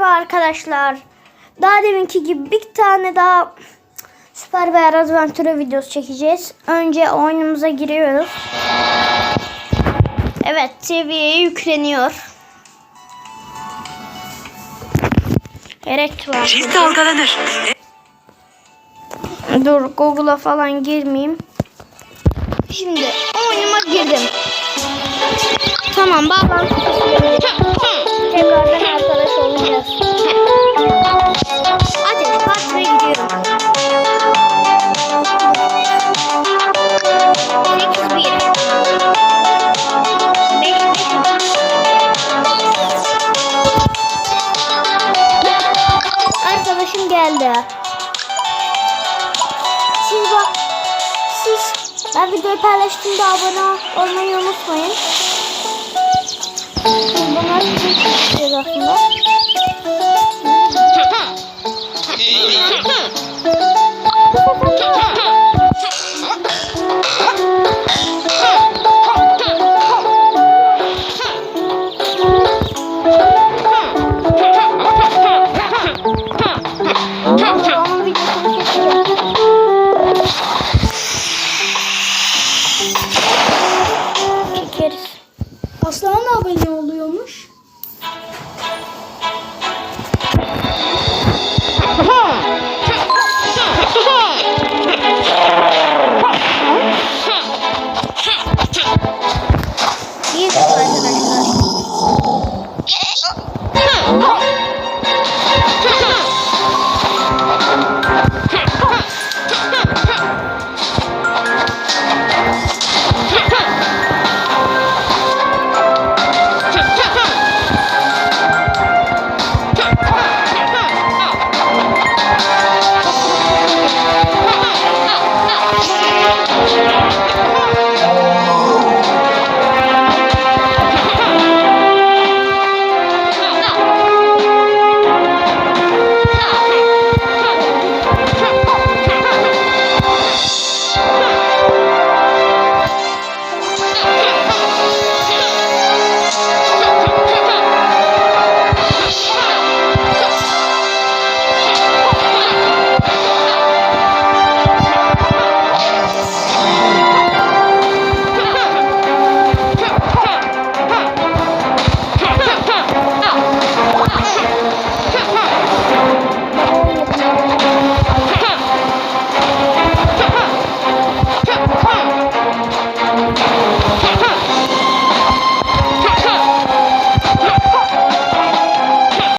Merhaba arkadaşlar. Daha deminki gibi bir tane daha Süper Bear Adventure videosu çekeceğiz. Önce oyunumuza giriyoruz. Evet seviyeye yükleniyor. Reklam. Cilt dalgalanır. Dur Google'a falan girmeyeyim. Şimdi oyunuma girdim. Tamam bağlantı ben videoyu paylaştığımda abone olmayı unutmayın. Bunlar için aslında. Aslan da abone oluyormuş. Bir arkadaşlar.